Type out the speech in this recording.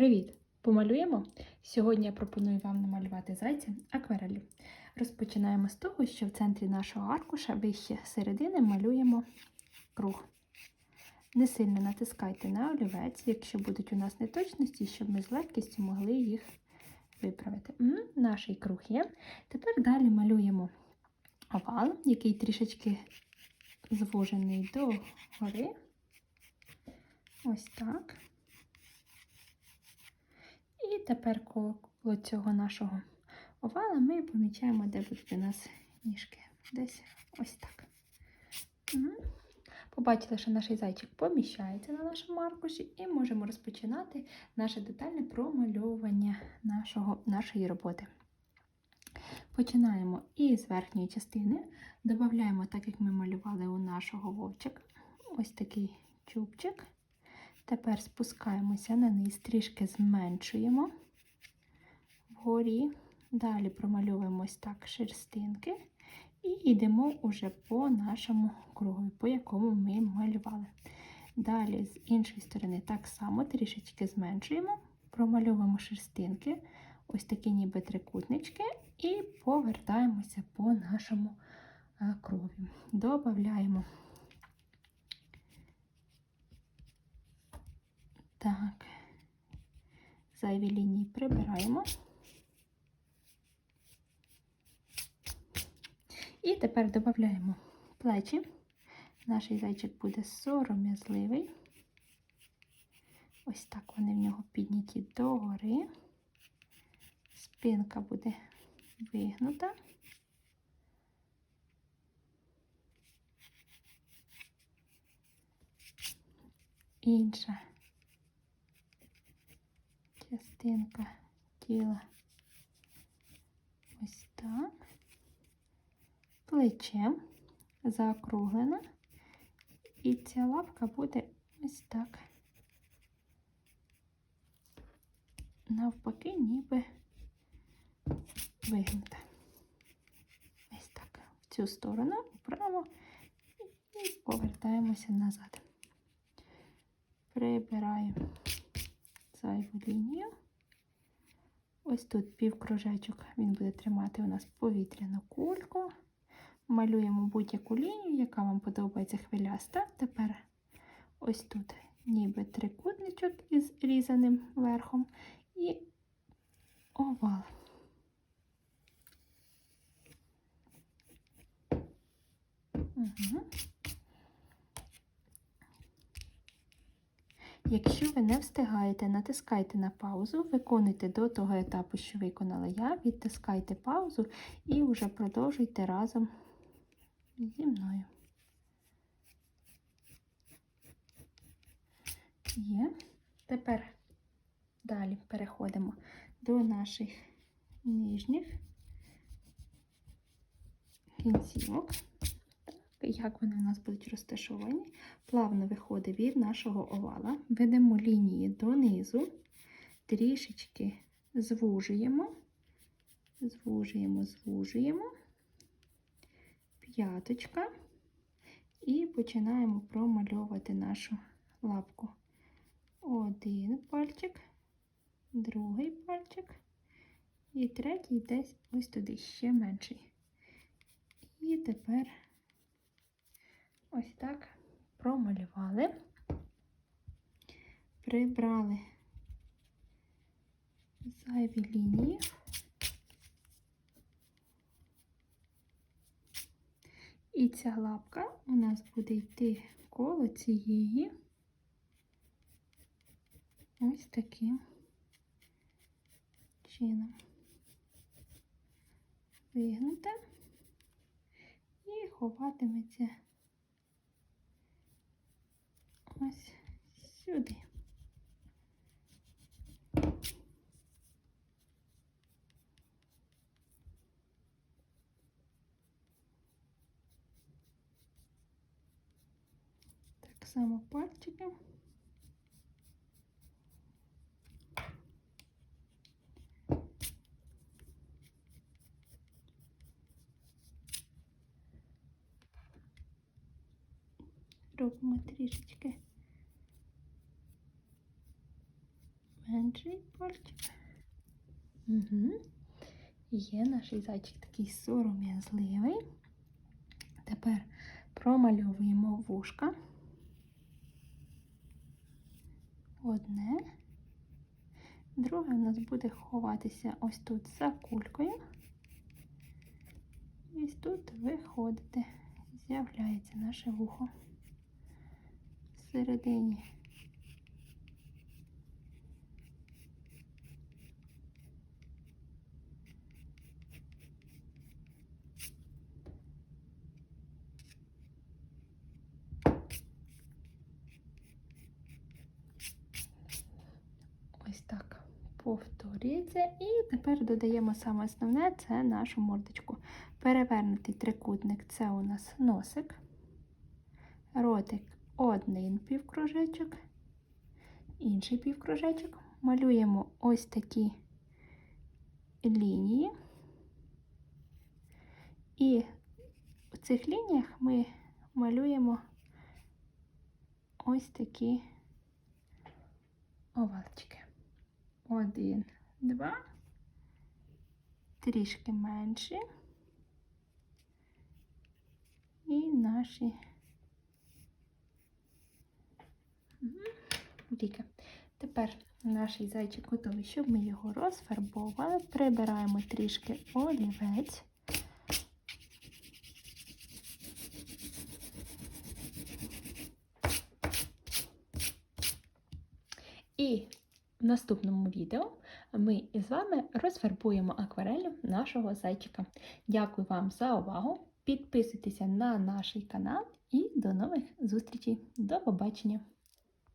Привіт! Помалюємо? Сьогодні я пропоную вам намалювати зайця аквареллю. Розпочинаємо з того, що в центрі нашого аркуша вище середини малюємо круг. Не сильно натискайте на олівець, якщо будуть у нас неточності, щоб ми з легкістю могли їх виправити. М, Наш круг є. Тепер далі малюємо овал, який трішечки звужений до гори. Ось так. Тепер коло цього нашого овала ми помічаємо, де будуть у нас ніжки. Десь ось так. Угу. Побачили, що наш зайчик поміщається на нашому аркуші, і можемо розпочинати наше детальне промальовування нашого, нашої роботи. Починаємо із верхньої частини, додаємо, так як ми малювали у нашого вовчика, ось такий чубчик. Тепер спускаємося на низ, трішки зменшуємо вгорі. Далі промальовуємо ось так шерстинки і йдемо уже по нашому кругу, по якому ми малювали. Далі, з іншої сторони, так само трішечки зменшуємо, промальовуємо шерстинки, ось такі ніби трикутнички, і повертаємося по нашому кругу. Добавляємо. Так, зайві лінії прибираємо. І тепер додаємо плечі. Наш зайчик буде сором'язливий. Ось так вони в нього підняті догори. Спинка буде вигнута. Інша частинка тіла ось так, плечем заокруглена, і ця лапка буде ось так. Навпаки, ніби вигнута. Ось так. В цю сторону вправо і повертаємося назад. Прибираємо зайву лінію. Ось тут півкружечок, він буде тримати у нас повітряну кульку. Малюємо будь-яку лінію, яка вам подобається хвиляста. Тепер ось тут ніби трикутничок із різаним верхом і овал. Якщо ви не встигаєте, натискайте на паузу, виконуйте до того етапу, що виконала я, відтискайте паузу і вже продовжуйте разом зі мною. Є. Тепер далі переходимо до наших нижніх кінцівок. Як вони у нас будуть розташовані, плавно виходить від нашого овала, ведемо лінії донизу, трішечки звужуємо, звужуємо, звужуємо, п'яточка і починаємо промальовувати нашу лапку. Один пальчик, другий пальчик і третій десь ось туди ще менший. І тепер ось так промалювали, прибрали зайві лінії. Ця лапка у нас буде йти коло цієї ось таким чином. Вигнута і ховатиметься ось сюди. Так само пальчики. Робимо трішечки Менший пальчик. Угу. Є наш зайчик такий сором'язливий. Тепер промальовуємо вушка. Одне. Друге у нас буде ховатися ось тут за кулькою. І ось тут виходити. З'являється наше вухо. Всередині. Ось так повторюється. І тепер додаємо саме основне це нашу мордочку. Перевернутий трикутник це у нас носик, ротик один півкружечок, інший півкружечок. Малюємо ось такі лінії. І в цих лініях ми малюємо ось такі овалчики. Один, два, трішки менші. І наші віки. Тепер наш зайчик готовий, щоб ми його розфарбовували. Прибираємо трішки олівець. І в наступному відео ми із вами розфарбуємо акварелю нашого зайчика. Дякую вам за увагу! Підписуйтеся на наш канал і до нових зустрічей. До побачення!